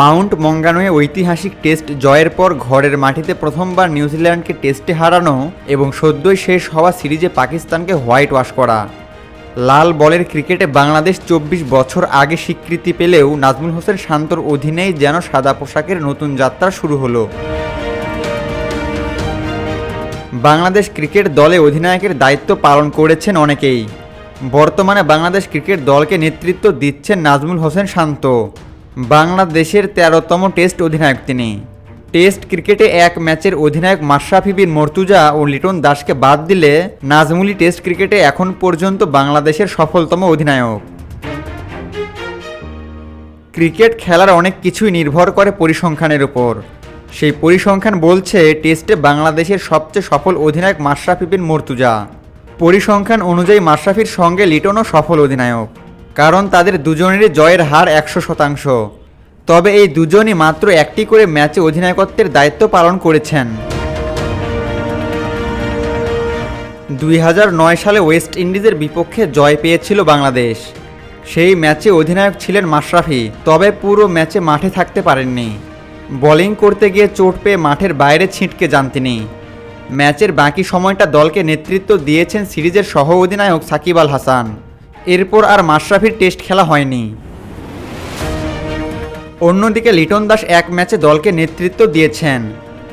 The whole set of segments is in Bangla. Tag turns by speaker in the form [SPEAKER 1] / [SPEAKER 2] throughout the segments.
[SPEAKER 1] মাউন্ট মঙ্গানোয়ে ঐতিহাসিক টেস্ট জয়ের পর ঘরের মাটিতে প্রথমবার নিউজিল্যান্ডকে টেস্টে হারানো এবং সদ্যই শেষ হওয়া সিরিজে পাকিস্তানকে হোয়াইট ওয়াশ করা। লাল বলের ক্রিকেটে বাংলাদেশ চব্বিশ বছর আগে স্বীকৃতি পেলেও নাজমুল হোসেন শান্তর অধীনেই যেন সাদা পোশাকের নতুন যাত্রা শুরু হলো। বাংলাদেশ ক্রিকেট দলে অধিনায়কের দায়িত্ব পালন করেছেন অনেকেই। বর্তমানে বাংলাদেশ ক্রিকেট দলকে নেতৃত্ব দিচ্ছেন নাজমুল হোসেন শান্ত। বাংলাদেশের তেরোতম টেস্ট অধিনায়ক তিনি। টেস্ট ক্রিকেটে এক ম্যাচের অধিনায়ক মাশরাফি বিন মর্তুজা ও লিটন দাসকে বাদ দিলে নাজমুলি টেস্ট ক্রিকেটে এখন পর্যন্ত বাংলাদেশের সফলতম অধিনায়ক। ক্রিকেট খেলার অনেক কিছুই নির্ভর করে পরিসংখ্যানের উপর। সেই পরিসংখ্যান বলছে টেস্টে বাংলাদেশের সবচেয়ে সফল অধিনায়ক মাশরাফি বিন মর্তুজা। পরিসংখ্যান অনুযায়ী মাশরাফির সঙ্গে লিটনও সফল অধিনায়ক। কারণ তাদের দুজনেরই জয়ের হার একশো শতাংশ। তবে এই দুজনই মাত্র একটি করে ম্যাচে অধিনায়কত্বের দায়িত্ব পালন করেছেন। দুই হাজার নয় সালে ওয়েস্ট ইন্ডিজের বিপক্ষে জয় পেয়েছিল বাংলাদেশ। সেই ম্যাচে অধিনায়ক ছিলেন মাশরাফি, তবে পুরো ম্যাচে মাঠে থাকতে পারেননি। বোলিং করতে গিয়ে চোট পেয়ে মাঠের বাইরে ছিটকে যান তিনি। ম্যাচের বাকি সময়টা দলকে নেতৃত্ব দিয়েছেন সিরিজের সহ অধিনায়ক সাকিব আল হাসান। এরপর আর মাশরাফির টেস্ট খেলা হয়নি। অন্যদিকে লিটন দাস এক ম্যাচে দলকে নেতৃত্ব দিয়েছেন।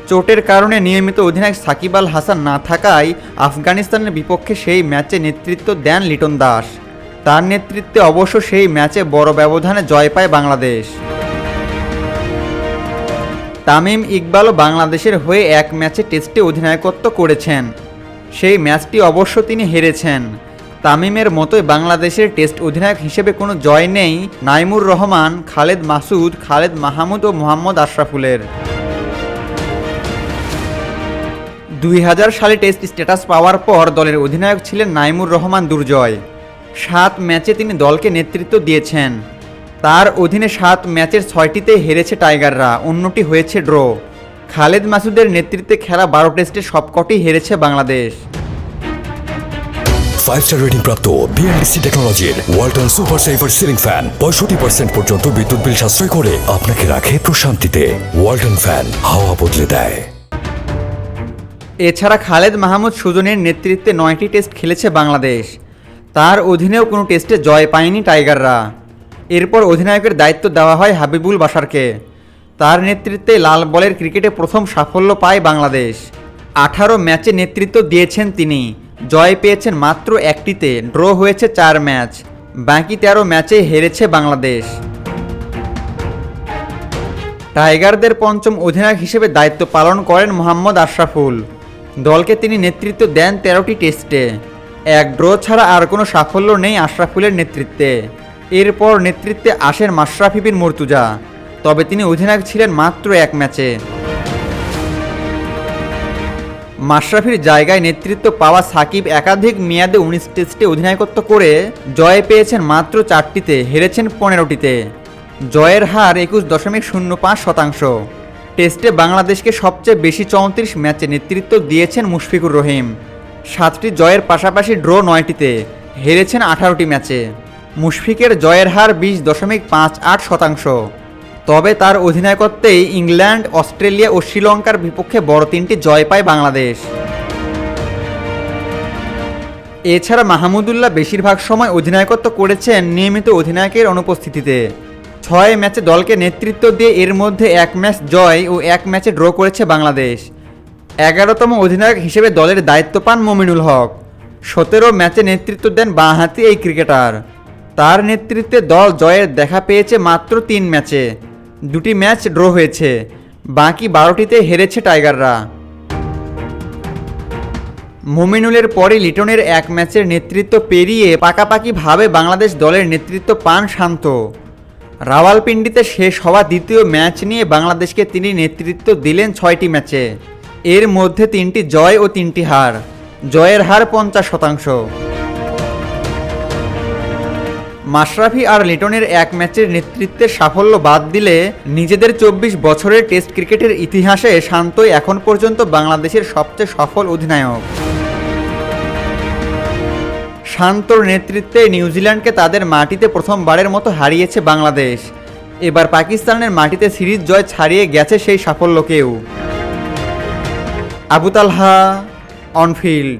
[SPEAKER 1] চোটের কারণে নিয়মিত অধিনায়ক সাকিব আল হাসান না থাকায় আফগানিস্তানের বিপক্ষে সেই ম্যাচে নেতৃত্ব দেন লিটন দাস। তার নেতৃত্বে অবশ্য সেই ম্যাচে বড় ব্যবধানে জয় পায় বাংলাদেশ। তামিম ইকবালও বাংলাদেশের হয়ে এক ম্যাচে টেস্টে অধিনায়কত্ব করেছেন। সেই ম্যাচটি অবশ্য তিনি হেরেছেন। তামিমের মতোই বাংলাদেশের টেস্ট অধিনায়ক হিসেবে কোনো জয় নেই নাইমুর রহমান, খালেদ মাসুদ, খালেদ মাহমুদ ও মোহাম্মদ আশরাফুলের। দুই হাজার সালে টেস্ট স্ট্যাটাস পাওয়ার পর দলের অধিনায়ক ছিলেন নাইমুর রহমান দুর্জয়। সাত ম্যাচে তিনি দলকে নেতৃত্ব দিয়েছেন। তার অধীনে সাত ম্যাচের ছয়টিতে হেরেছে টাইগাররা, অন্যটি হয়েছে ড্র। খালেদ মাসুদের নেতৃত্বে খেলা বারো টেস্টে সবকটি হেরেছে বাংলাদেশ।
[SPEAKER 2] ফাইভ স্টার রেটিং প্রাপ্ত বিএনডিসি টেকনোলজির Walton super saver ceiling fan পঁয়ষট্টি পার্সেন্ট পর্যন্ত বিদ্যুৎ বিল সাশ্রয় করে আপনাকে রাখে প্রশান্তিতে। ওয়ালটন ফ্যান হাওয়া বদলে দেয়।
[SPEAKER 1] এছাড়া খালেদ মাহমুদ সুজনের নেতৃত্বে নয়টি টেস্ট খেলেছে বাংলাদেশ। তার অধীনেও কোনো টেস্টে জয় পায়নি টাইগাররা। এরপর অধিনায়কের দায়িত্ব দেওয়া হয় হাবিবুল বাসারকে তার নেতৃত্বে লাল বলের ক্রিকেটে প্রথম সাফল্য পায় বাংলাদেশ। আঠারো ম্যাচে নেতৃত্ব দিয়েছেন তিনি। জয় পেয়েছেন মাত্র একটিতে, ড্র হয়েছে চার ম্যাচ। বাকি তেরো ম্যাচে হেরেছে বাংলাদেশ। টাইগারদের পঞ্চম অধিনায়ক হিসেবে দায়িত্ব পালন করেন মোহাম্মদ আশরাফুল। দলকে তিনি নেতৃত্ব দেন তেরোটি টেস্টে। এক ড্র ছাড়া আর কোনো সাফল্য নেই আশরাফুলের নেতৃত্বে। এরপর নেতৃত্বে আসেন মাশরাফি বিন মর্তুজা। তবে তিনি অধিনায়ক ছিলেন মাত্র এক ম্যাচে। মাশরাফির জায়গায় নেতৃত্ব পাওয়া সাকিব একাধিক মেয়াদে উনিশ টেস্টে অধিনায়কত্ব করে জয় পেয়েছেন মাত্র চারটিতে, হেরেছেন পনেরোটিতে। জয়ের হার একুশ দশমিক শূন্য পাঁচ শতাংশ। টেস্টে বাংলাদেশকে সবচেয়ে বেশি চৌত্রিশ ম্যাচে নেতৃত্ব দিয়েছেন মুশফিকুর রহিম। সাতটি জয়ের পাশাপাশি ড্র নয়টিতে, হেরেছেন আঠারোটি ম্যাচে। মুশফিকের জয়ের হার বিশ দশমিক পাঁচ আট শতাংশ। তবে তার অধিনায়কত্বেই ইংল্যান্ড, অস্ট্রেলিয়া ও শ্রীলঙ্কার বিপক্ষে বড় তিনটি জয় পায় বাংলাদেশ। এছাড়া মাহমুদুল্লাহ বেশিরভাগ সময় অধিনায়কত্ব করেছেন নিয়মিত অধিনায়কের অনুপস্থিতিতে। ছয় ম্যাচে দলকে নেতৃত্ব দিয়ে এর মধ্যে এক ম্যাচ জয় ও এক ম্যাচে ড্র করেছে বাংলাদেশ। এগারোতম অধিনায়ক হিসেবে দলের দায়িত্ব পান মমিনুল হক। সতেরো ম্যাচে নেতৃত্ব দেন বাঁহাতি এই ক্রিকেটার। তার নেতৃত্বে দল জয়ের দেখা পেয়েছে মাত্র তিন ম্যাচে। দুটি ম্যাচ ড্র হয়েছে। বাকি বারোটিতে হেরেছে টাইগাররা। মোমিনুলের পরে লিটনের এক ম্যাচের নেতৃত্ব পেরিয়ে পাকাপাকিভাবে বাংলাদেশ দলের নেতৃত্ব পান শান্ত। রাওয়ালপিন্ডিতে শেষ হওয়া দ্বিতীয় ম্যাচ নিয়ে বাংলাদেশকে তিনি নেতৃত্ব দিলেন ছয়টি ম্যাচে। এর মধ্যে তিনটি জয় ও তিনটি হার। জয়ের হার পঞ্চাশ শতাংশ। মাশরাফি আর লিটনের এক ম্যাচের নেতৃত্বের সাফল্য বাদ দিলে নিজেদের চব্বিশ বছরের টেস্ট ক্রিকেটের ইতিহাসে শান্তই এখন পর্যন্ত বাংলাদেশের সবচেয়ে সফল অধিনায়ক। শান্তর নেতৃত্বে নিউজিল্যান্ডকে তাদের মাটিতে প্রথমবারের মতো হারিয়েছে বাংলাদেশ। এবার পাকিস্তানের মাটিতে সিরিজ জয় ছাড়িয়ে গেছে সেই সাফল্যকেও। আবু তালহা, অনফিল্ড।